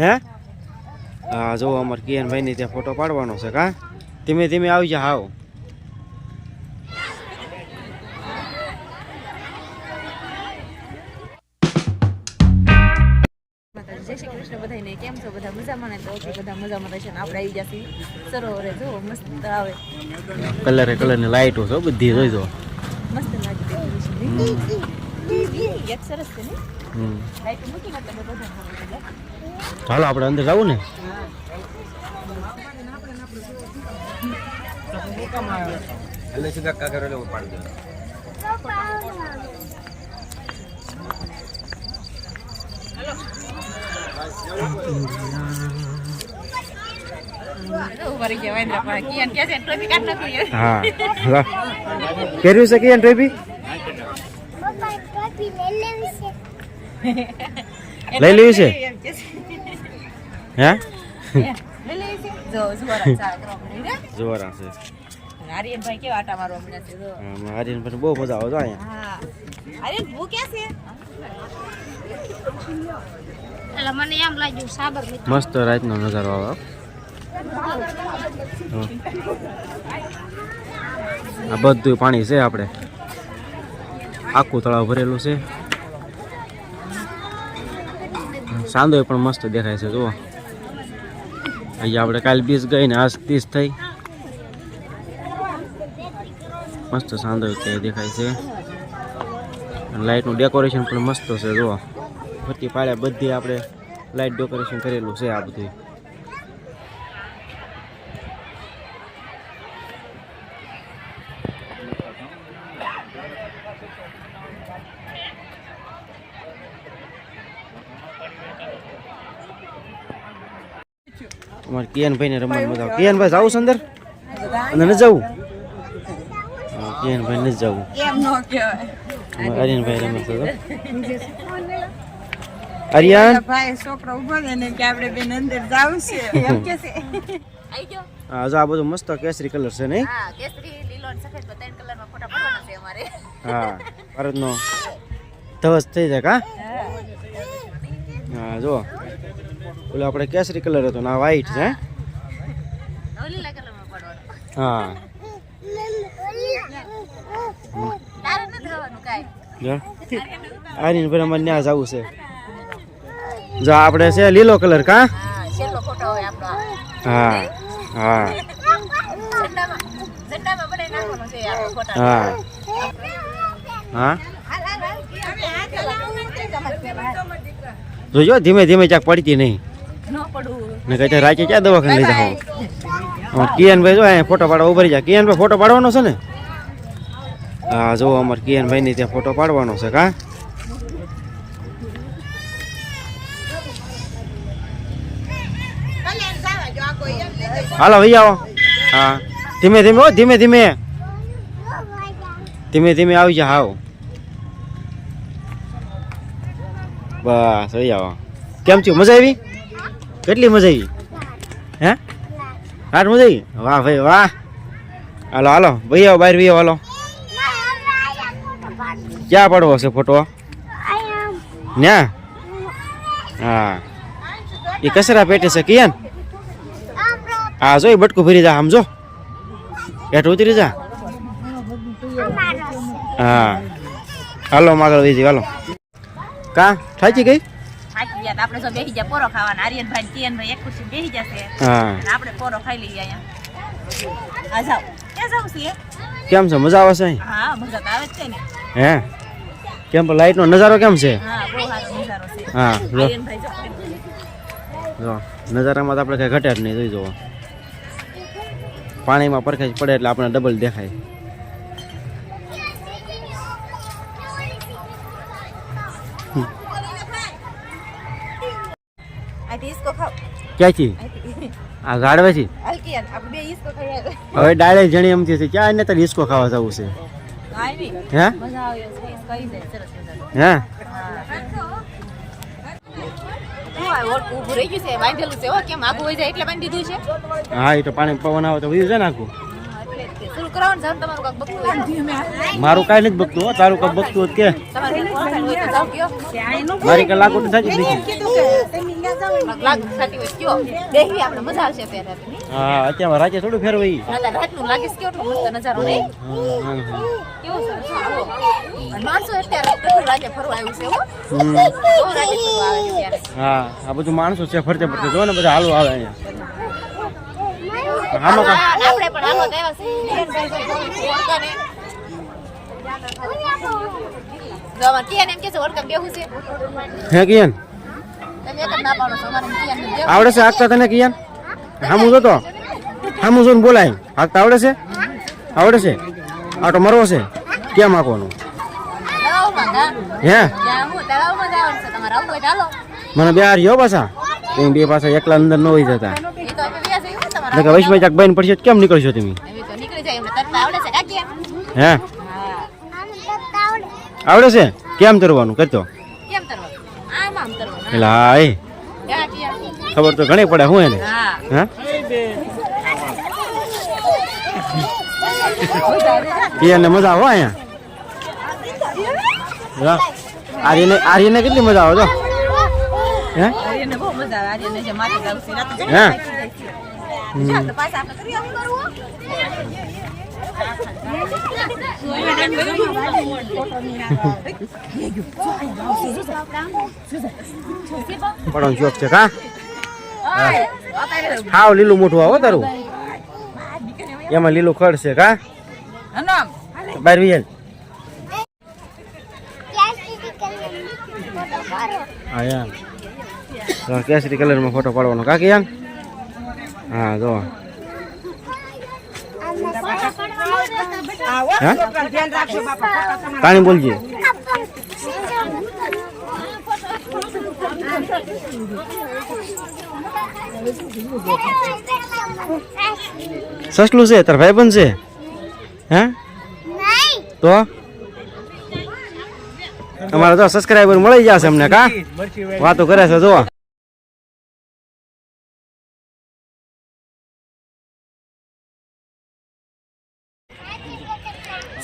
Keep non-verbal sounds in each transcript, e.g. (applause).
હે? હા જો અમારે કિયનભાઈ ની ત્યાં ફોટો પાડવાનો છે કા? ધીમે ધીમે આવી જા હાવ જય શ્રી કૃષ્ણ. બધાને કેમ છો? બધા મજામાં ને? તો કે બધા મજામાં રહેશે આપણે આવી જશે સરોવરે. જો મસ્ત આવે. કલરે કલરની લાઈટો છે બધી જોઈ જો. મસ્ત લાગે એક સરસ છે ને? હમ. મૂકી નાખે બધા સારું લાગે. ચાલો આપણે અંદર જવું ને? એટલે સીધા પાડી છે, કે ટોપી લઈ લેવી છે. હે. જોરા છે. આર્યનભાઈ કેવા આટા મારવા માંડ્યા છે, જો. હરિયન બહુ મજા આવે છે અહીંયા. આર્યન, ભૂ ક્યાં છે? એટલે મને એમ લાગ્યું સાબરમતી મસ્ત રાતનો નજારો આવે આ બધું પાણી છે આપણે. આખું તળાવ ભરેલું છે. સાંદો પણ મસ્ત દેખાય છે જુઓ. અહીંયા આપણે કાલ બીસ ગઈ ને આજ ત્રીસ થઈ. મસ્ત સાંદો છે, દેખાય છે. લાઇટનું ડેકોરેશન પણ મસ્ત છે, જુઓ. બધી પાડ્યા બધી આપણે લાઇટ ડેકોરેશન કરેલું છે આ બધું. અમારે કિયનભાઈ ને રમવાનું બતાવો. કિયનભાઈ જાવું અંદર? અંદર ન જવું હા, કિયનભાઈ જવું નો કહેવાય. અમારે આર્યનભાઈ રમે છે. આર્યન (laughs) ભાઈ છોકરો ઊભો છે ને કે આપણે બેન અંદર જાવું છે. એમ કે છે. હા જો આ બધું મસ્ત કેસરી કલર છે નહીં? હા, કેસરી, લીલો અને સફેદ ત્રણ કલરમાં ફોટા પાડવાના છે અમારે. હા ભારતનો ધવસ થઈ જાય કા? હા. જો ઓલો આપણે કેસરી કલર હતો ના વ્હાઈટ છે, હે? આર્યન ભાઈ અમારે છે જો આપણે છે લીલો કલર કા હા. હા. હા હા જોજો ધીમે ધીમે ચાક પડતી નહીં ન કઈ રાતે ક્યાં દવાખાને લઈ જાઓ? કિયનભાઈ જો અહીંયા ફોટો પાડવા ઉભરી જાય કિયનભાઈ ફોટો પાડવાનો છે ને? હા જો અમારે કિયનભાઈ ની ત્યાં ફોટો પાડવાનો છે કા? હાલો ભાઈ આવો. હા. ધીમે ધીમે હો ધીમે ધીમે. ધીમે ધીમે આવી જા હાવ. બસ ભાઈ આવો. કેમ છું? મજા આવી? કેટલી મજા આવી? હે? હાર મજા આવી? વાહ ભાઈ, વાહ. હાલો હાલો. ભાઈ આવો, બહાર ભાઈ હાલો. ક્યાં પડવો છે ફોટો ન્યા? હા. એ કસરા પેટે છે કિયાન હા, જો, એ બટકું ભરી જા સમજો હેઠ ઉતરી જા. હા. હાલો માગળ વહી હાલો. કા? થાચી ગઈ? થાકી ગયા તો આપણે જો બેસી ગયા પોરો ખાવાના. આર્યનભાઈ કિયનભાઈ એક ખુરશી બેસી જશે આપણે પોરો ખાઈ લઈએ અહીંયા. આ જાઓ. ક્યાં જાવ છે કેમ છે? મજા આવે છે હા મજા આવે છે ને. હે? કેમ લાઈટ નો નજારો કેમ છે? હા બહુ સારો નજારો છે. હા જો. આર્યનભાઈ જો જો નજારામાં તો આપણે કઈ ઘટે જ નહીં જોઈ જુઓ. પાણીમાં પરખાઈ પડે એટલે આપણે ડબલ દેખાય. ક્યાંથી? આ ગાડવેથી હલકી આપણે બે ઈસકો ખાઈ હવે ડાળે જણી એમ છે. ક્યાં એને તારે હિસકો ખાવા જવું છે? હે? હે? શું આ ઓટ ઊભું રહી ગયું છે? બાંધેલું છે હો. કેમ આગું વહી જાય એટલે બાંધી દીધું છે? હા એ તો પાણી પવન આવે તો વયું છે ને આખું. તે. મારું કાંઈ નથી બગતું હો. તારું કઈ બગતું હોત કે. તો મારી કઈ લાગુ તો સાચી નથી લાગુ થતી હોય કયો? દેખી આપણે મજા આવશે ત્યારે હા અત્યારે રાતે થોડું ફેરવાઈ રાતે રાતનું લાગે છે કેવો મસ્ત નજારો કેવો સરસ માણસો અત્યારે કેટલું રાતે ફરવા આવ્યું છે હો. રાતે ફરવા આવે છે હા આ બધું માણસો છે ફરતે ફરતે. જો ને બધા હાલો આવે અહીંયા. હાલો કા? આપણે પણ હાલો છે એમ કે છે ઓળખાણ બેહું છે. હે કિયન? આવડે છે હાકતા તને કિયન? હામું જોતો? હામું જોઈને બોલાય. હાકતા આવડે છે? આવડે છે? આટો મરવો છે. કેમ હાંકવાનું હે? મને બે હારી પાછા. તમે બે પાછા એકલા અંદર ન હોય જતા. ને એટલે કે વૈશ્વભાઈ ચાક બહેન પડશે કેમ નીકળશો તમે? હે? આવડે છે. કેમ તરવાનું? કરતો કેમ તરવાનું આમ આમ તરવાનું એટલે હા એ ખબર તો ઘણી પડે હું એને? હા. એને મજા આવે અહીંયા? આર્યને આર્યને કેટલી મજા આવે તો હે? આર્યને બહુ મજા આવે આર્યને જે માથે જાવ છે રાતે હે? પાછા આપણે કરીએ આવું કરવું પડવાનું ચોક છે કા? હાવ લીલું મોટું આવો તારું. એમાં લીલું ખડ છે કા? બાર વિયલ હા યાર કેસરી ફોટો પાડવાનો કાકી હા, જો. કાણી બોલજે. સસલું છે, તાર ભાઈ છે? હે? તો? અમારે તો સબસ્ક્રાઈબર મળી જશે અમને કા? વાતો કરે છે જો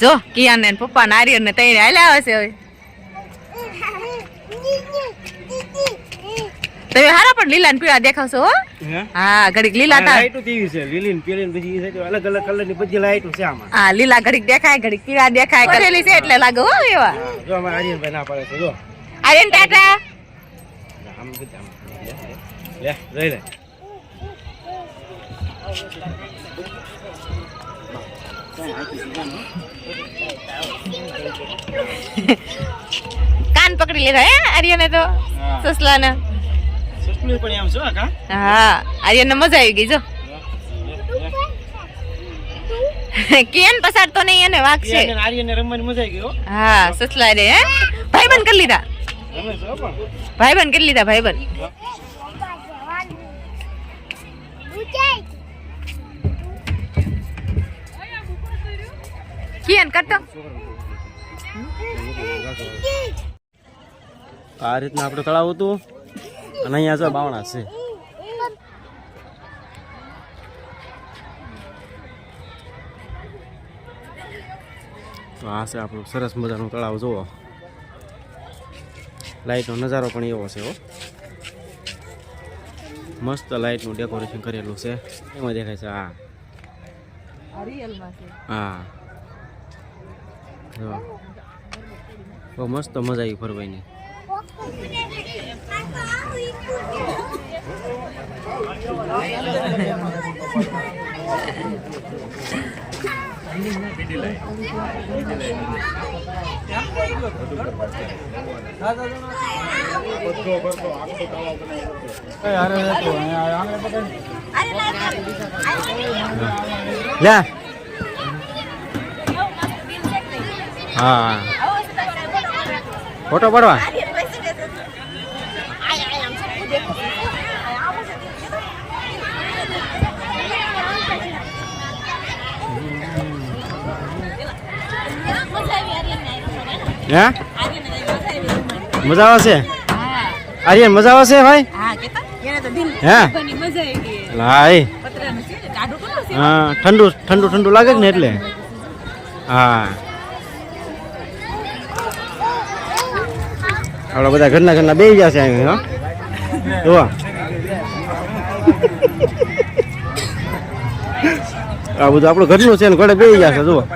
જો કિયાન ને પપ્પા નારિયેળ ને તૈયાર હાલ્યા હશે હવે. તમે હારા પણ લીલા ને પીળા દેખાવશો હો. હા? ઘડીક લીલા તા લાઈટો તેવી છે લીલી ને પીળી ને બધી છે અલગ અલગ કલરની બધી લાઈટો છે આમાં. હા લીલા ઘડીક દેખાય ઘડીક પીળા દેખાય કરેલી છે એટલે લાગે હો એવા. જો અમાર આર્યન ભાઈ ના પડે છે જો. આર્યન ટાટા. આમ બધા આમ. લે લઈ લે. (laughs) કાન પકડી લીધા હે આર્યને તો? સસલા ને સસલું પણ આમ છે કા? હા આર્યન મજા આવી ગઈ જો. (laughs) કેન પસાર તો નહીં એને વાક છે. આર્યને રમવાની મજા આવી ગઈ હો. હા સસલા રે હે. ભાઈબંધ કરી લીધા. ભાઈ બન ભાઈબંધ કરી લીધા ભાઈબંધ. કિયન કરતો આ રીતના આપણે તળાવ હતું અને અહીંયા જો બાવણા છે. તો આ છે આપણું સરસ મજાનું તળાવ જુઓ. લાઈટનો નજારો પણ એવો છે હો. મસ્ત લાઇટનું ડેકોરેશન કરેલું છે. એમાં દેખાય છે હા હા. બહુ મસ્ત મજા આવી ફરવાની. લે. હા. ફોટો પડવા. હે? મજા આવશે? છે આર્યન મજા આવશે ભાઈ? હા? હા ઠંડુ ઠંડુ ઠંડુ લાગે ને એટલે. હા. આપણા બધા ઘરના ઘરના બે જશે છે હા. જોવા આ બધું આપણું ઘરનું છે ને, ઘરે બે છે જોવા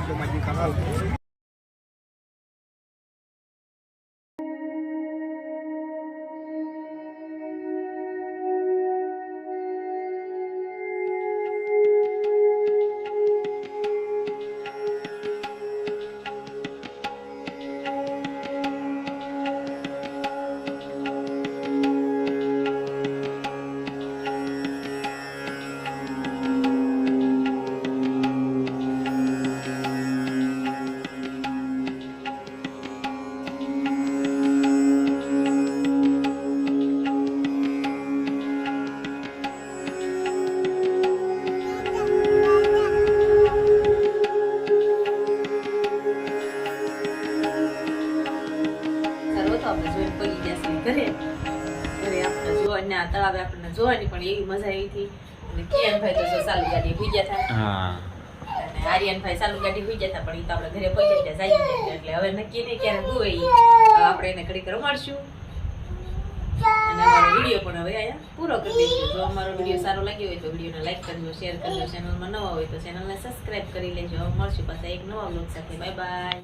કિયાનભાઈ તો જો ચાલુ ગાડી ભૂઈ ગયા હતા હા. અને આર્યનભાઈ ચાલુ ગાડી ભૂઈ ગયા હતા પણ એ તો આપણે ઘરે પહોંચી ગયા જાય ગયા એટલે હવે નક્કી નહીં ક્યારે હોય. આપણે એને ઘડીક રમાડશું. અને અમારો વીડિયો પણ હવે અહીંયા પૂરો કરી દઈશું. જો અમારો વીડિયો સારો લાગ્યો હોય તો વિડીયોને લાઈક કરજો શેર કરજો. ચેનલમાં નવા હોય તો ચેનલને સબસ્ક્રાઇબ કરી લેજો. હવે મળશું પાછા એક નવા બ્લોગ સાથે. Bye bye